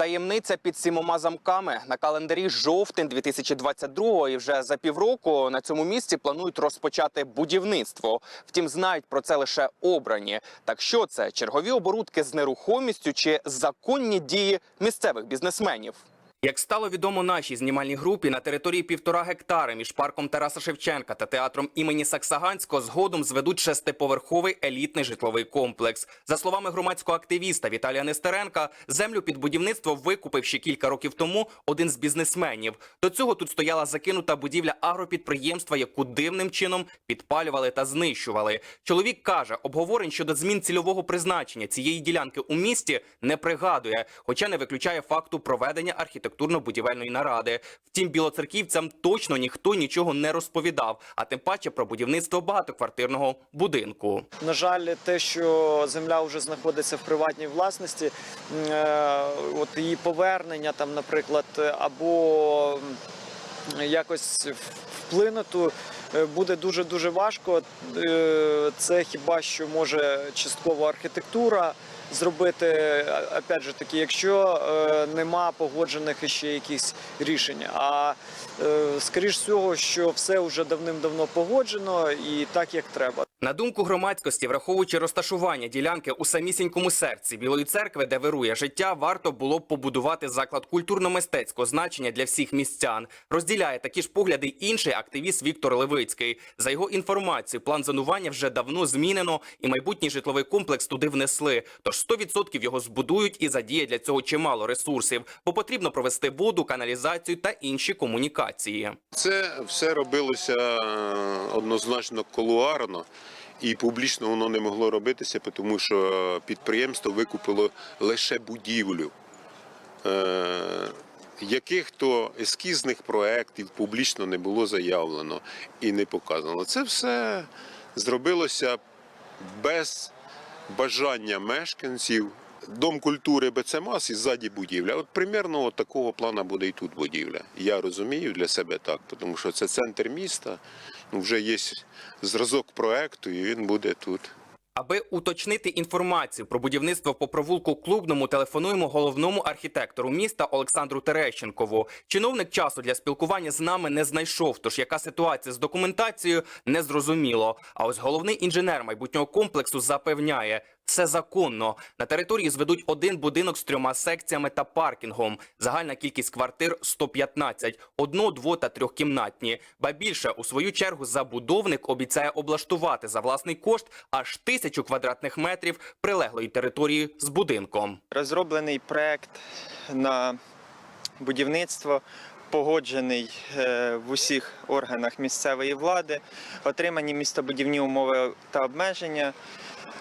Таємниця під сімома замками на календарі жовтень 2022 і вже за півроку на цьому місці планують розпочати будівництво. Втім, знають про це лише обрані. Так що це чергові оборудки з нерухомістю чи законні дії місцевих бізнесменів? Як стало відомо нашій знімальній групі, на території півтора гектари між парком Тараса Шевченка та театром імені Саксаганського згодом зведуть шестиповерховий елітний житловий комплекс. За словами громадського активіста Віталія Нестеренка, землю під будівництво викупив ще кілька років тому один з бізнесменів. До цього тут стояла закинута будівля агропідприємства, яку дивним чином підпалювали та знищували. Чоловік каже, обговорень щодо змін цільового призначення цієї ділянки у місті не пригадує, хоча не виключає факту проведення архітектурно-будівельної наради. Втім, білоцерківцям точно ніхто нічого не розповідав, а тим паче про будівництво багатоквартирного будинку. На жаль, те, що земля вже знаходиться в приватній власності, е, от її повернення, там, наприклад, або якось вплинути е, буде дуже дуже важко. Е, Це хіба що може частково архітектура зробити, опять же таки, якщо е, нема погоджених ще якісь рішень. А скоріш всього, що все вже давним-давно погоджено і так як треба. На думку громадськості, враховуючи розташування ділянки у самісінькому серці Білої церкви, де вирує життя, варто було б побудувати заклад культурно-мистецького значення для всіх містян. Розділяє такі ж погляди інший активіст Віктор Левицький. За його інформацією, план зонування вже давно змінено, і майбутній житловий комплекс туди внесли. Тож 100% його збудують і задіє для цього чимало ресурсів, бо потрібно провести воду, каналізацію та інші комунікації. Це все робилося е, однозначно колуарно. І публічно воно не могло робитися, тому що підприємство викупило лише будівлю. Е, яких то ескізних проєктів публічно не було заявлено і не показано. Це все зробилося без бажання мешканців. Дом культури БЦМАС і ззаді будівля. От примерно от такого плану буде і тут будівля. Я розумію для себе так, тому що це центр міста. Ну, вже є зразок проекту, і він буде тут. Аби уточнити інформацію про будівництво по провулку клубному, телефонуємо головному архітектору міста Олександру Терещенкову. Чиновник часу для спілкування з нами не знайшов. Тож яка ситуація з документацією не зрозуміло. А ось головний інженер майбутнього комплексу запевняє. Все законно на території зведуть один будинок з трьома секціями та паркінгом. Загальна кількість квартир 115, одно, дво та трьохкімнатні. Ба більше у свою чергу забудовник обіцяє облаштувати за власний кошт аж тисячу квадратних метрів прилеглої території з будинком. Розроблений проект на будівництво, погоджений е, в усіх органах місцевої влади, отримані містобудівні умови та обмеження.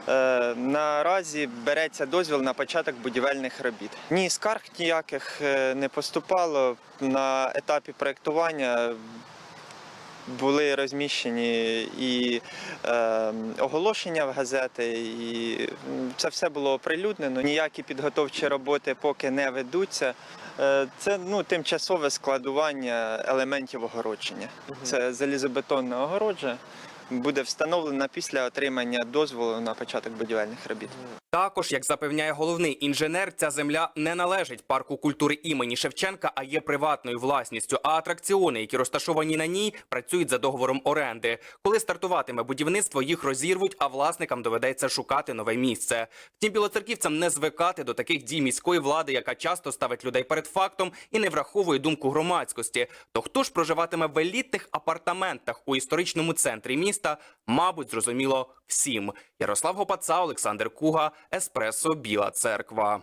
Е, Наразі береться дозвіл на початок будівельних робіт. Ні скарг ніяких е, не поступало. На етапі проєктування були розміщені і е, оголошення в газети, і це все було оприлюднено. Ніякі підготовчі роботи поки не ведуться. Е, Це ну, тимчасове складування елементів огородження. Це залізобетонне огородження. Буде встановлена після отримання дозволу на початок будівельних робіт. Також, як запевняє головний інженер, ця земля не належить парку культури імені Шевченка, а є приватною власністю. А атракціони, які розташовані на ній, працюють за договором оренди. Коли стартуватиме будівництво, їх розірвуть, а власникам доведеться шукати нове місце. Втім, білоцерківцям не звикати до таких дій міської влади, яка часто ставить людей перед фактом і не враховує думку громадськості. То хто ж проживатиме в елітних апартаментах у історичному центрі міста? Мабуть, зрозуміло всім. Ярослав Гопаца, Олександр Куга, Еспресо, Біла Церква.